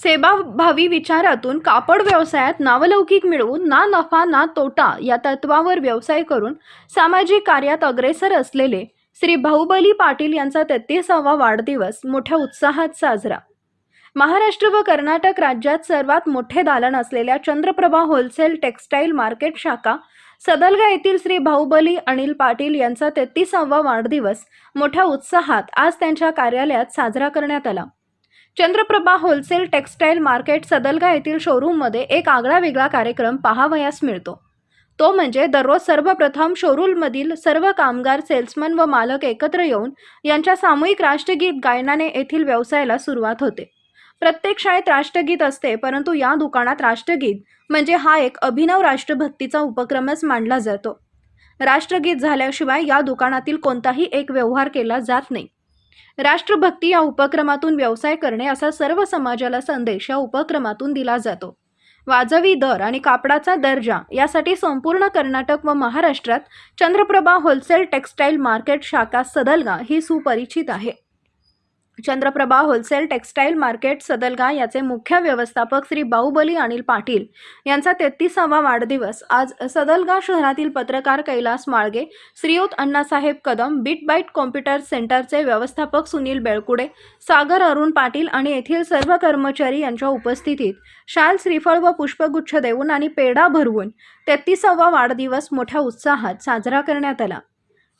सेवाभावी विचारातून कापड व्यवसायात नावलौकिक मिळवून ना नफा ना तोटा या तत्वावर व्यवसाय करून सामाजिक कार्यात अग्रेसर असलेले श्री बाहुबली पाटील यांचा तेहतीसावा वाढदिवस मोठ्या उत्साहात साजरा. महाराष्ट्र व कर्नाटक राज्यात सर्वात मोठे दालन असलेल्या चंद्रप्रभा होलसेल टेक्स्टाईल मार्केट शाखा सदलगा येथील श्री बाहुबली अनिल पाटील यांचा तेहतीसावा वाढदिवस मोठ्या उत्साहात आज त्यांच्या कार्यालयात साजरा करण्यात आला. Chandraprabha wholesale textile market Sadalga येथील शोरूममध्ये एक आगळा वेगळा कार्यक्रम पाहावयास मिळतो. तो म्हणजे दररोज सर्वप्रथम शोरूममधील सर्व कामगार सेल्समन व मालक एकत्र येऊन यांच्या सामूहिक राष्ट्रगीत गायनाने येथील व्यवसायाला सुरुवात होते. प्रत्येक शाळेत राष्ट्रगीत असते परंतु या दुकानात राष्ट्रगीत म्हणजे हा एक अभिनव राष्ट्रभक्तीचा उपक्रमच मानला जातो. राष्ट्रगीत झाल्याशिवाय या दुकानातील कोणताही एक व्यवहार केला जात नाही. राष्ट्रभक्ती या उपक्रमातून व्यवसाय करणे असा सर्व समाजाला संदेश या उपक्रमातून दिला जातो. वाजवी दर आणि कापडाचा दर्जा यासाठी संपूर्ण कर्नाटक व महाराष्ट्रात चंद्रप्रभा होलसेल टेक्स्टाईल मार्केट शाखा सदलगा ही सुपरिचित आहे. Chandraprabha wholesale textile market Sadalga याचे मुख्य व्यवस्थापक श्री बाहुबली अनिल पाटील यांचा तेहतीसावा वाढदिवस. आज सदलगा शहरातील पत्रकार Kailas Malge Shriyut Annasaheb Kadam beat byte computer सेंटरचे व्यवस्थापक सुनील बेळकुडे सागर अरुण पाटील आणि येथील सर्व कर्मचारी यांच्या उपस्थितीत शाल श्रीफळ व पुष्पगुच्छ देऊन आणि पेढा भरवून तेहतीसावा वाढदिवस मोठ्या उत्साहात साजरा करण्यात आला.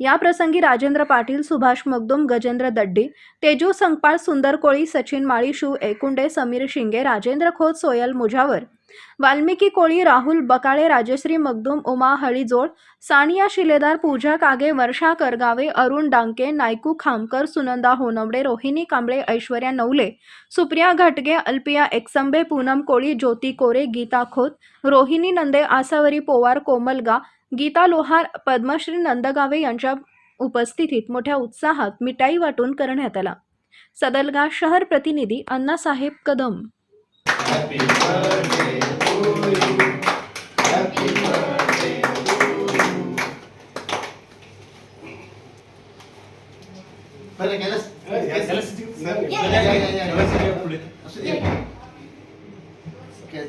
याप्रसंगी राजेंद्र पाटील सुभाष मगदुम गजेंद्र दड्डी तेजू संकपाळ सुंदर कोळी सचिन माळी शिव एकुंडे समीर शिंगे राजेंद्र खोत सोयल मुजावर वाल्मिकी कोळी राहुल बकाळे राजश्री मगदुम उमा हळीजोळ सानिया शिलेदार पूजा कागे वर्षा करगावे अरुण डांके नायकू खामकर सुनंदा होनवडे रोहिणी कांबळे ऐश्वर्या नवले सुप्रिया घटगे अल्पिया एकसंबे पूनम कोळी ज्योती कोरे गीता खोत रोहिणी नंदे आसावरी पोवार कोमलगा गीता लोहार पद्मश्री नंदगावे यांच्या उपस्थितीत मोठ्या उत्साहात मिठाई वाटून करण्यात आला सदलगा शहर प्रतिनिधी अण्णासाहेब कदम बरं गेलंस? या, या, या, या, या. पुढे. असू दे. काय?